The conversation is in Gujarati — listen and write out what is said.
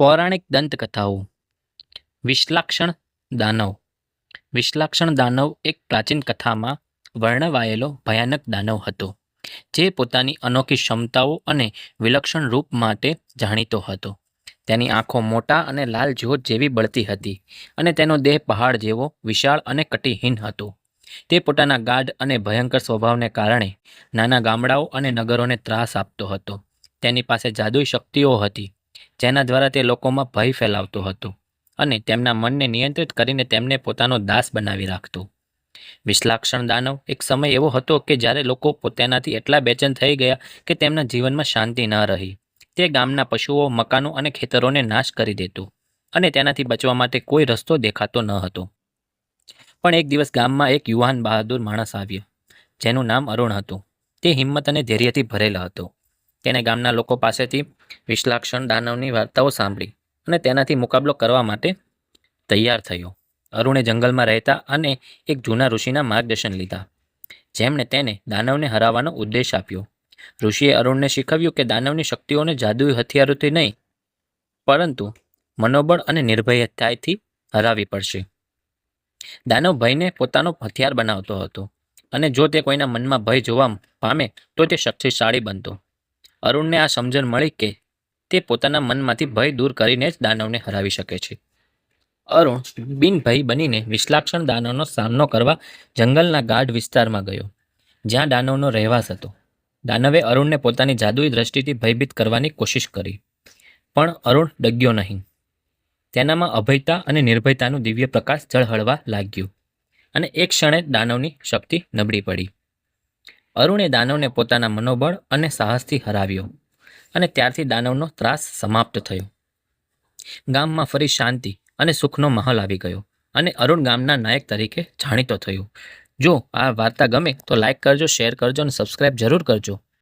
પૌરાણિક દંતકથાઓ. વિશ્લાક્ષણ દાનવ. વિશ્લાક્ષણ દાનવ એક પ્રાચીન કથામાં વર્ણવાયેલો ભયાનક દાનવ હતો, જે પોતાની અનોખી ક્ષમતાઓ અને વિલક્ષણ રૂપ માટે જાણીતો હતો. તેની આંખો મોટા અને લાલ જ્યોત જેવી બળતી હતી અને તેનો દેહ પહાડ જેવો, વિશાળ અને કટીહીન હતો. તે પોતાના ગાઢ અને ભયંકર સ્વભાવને કારણે નાના ગામડાઓ અને નગરોને ત્રાસ આપતો હતો. તેની પાસે જાદુઈ શક્તિઓ હતી. જેના દ્વારા તે લોકોમાં ભય ફેલાવતો હતો અને તેમના મનને નિયંત્રિત કરીને તેમને પોતાનો દાસ બનાવી રાખતો. વિશ્લાક્ષણ દાનવ એક સમય એવો હતો કે જ્યારે લોકો પોતાનાથી એટલા બેચેન થઈ ગયા કે તેમના જીવનમાં શાંતિ ન રહી, તે ગામના પશુઓ, મકાનો અને ખેતરોને નાશ કરી દેતું અને તેનાથી બચવા માટે કોઈ રસ્તો દેખાતો ન હતો. પણ એક દિવસ ગામમાં એક યુવાન બહાદુર માણસ આવ્યો, જેનું નામ અરુણ હતું. તે હિંમત અને ધૈર્યથી ભરેલો હતો. તેને ગામના લોકો પાસેથી વિશ્લાક્ષણ દાનવની વાર્તાઓ સાંભળી અને તેનાથી મુકાબલો કરવા માટે તૈયાર થયો. અરુણે જંગલમાં રહેતા અને એક જૂના ઋષિના માર્ગદર્શન લીધા. જેમણે તેને દાનવને હરાવવાનો ઉદ્દેશ આપ્યો. ઋષિએ અરુણને શીખવ્યું કે દાનવની શક્તિઓને જાદુઈ હથિયારોથી નહીં, પરંતુ મનોબળ અને નિર્ભયતાથી હરાવી પડશે. દાનવ ભયને પોતાનો હથિયાર બનાવતો હતો અને જો તે કોઈના મનમાં ભય જોવા પામે, તો તે શક્તિશાળી બનતો. અરુણને આ સમજણ મળી કે તે પોતાના મનમાંથી ભય દૂર કરીને જ દાનવને હરાવી શકે છે. અરુણ બિનભય બનીને વિશ્લાક્ષણ દાનવનો સામનો કરવા જંગલના ગાઢ વિસ્તારમાં ગયો, જ્યાં દાનવનો રહેવાસ હતો. દાનવે અરુણને પોતાની જાદુઈ દ્રષ્ટિથી ભયભીત કરવાની કોશિશ કરી, પણ અરુણ ડગ્યો નહીં. તેનામાં અભયતા અને નિર્ભયતાનું દિવ્ય પ્રકાશ ઝળહળવા લાગ્યું, અને એક ક્ષણે દાનવની શક્તિ નબળી પડી. અરુણે દાનવને પોતાના મનોબળ અને સાહસથી હરાવ્યો અને ત્યારથી દાનવનો ત્રાસ સમાપ્ત થયો. ગામમાં ફરી શાંતિ અને સુખનો માહોલ આવી ગયો અને અરુણ ગામના નાયક તરીકે જાણીતો થયો. જો આ વાર્તા ગમે તો લાઈક કરજો, શેર કરજો અને સબસ્ક્રાઈબ જરૂર કરજો.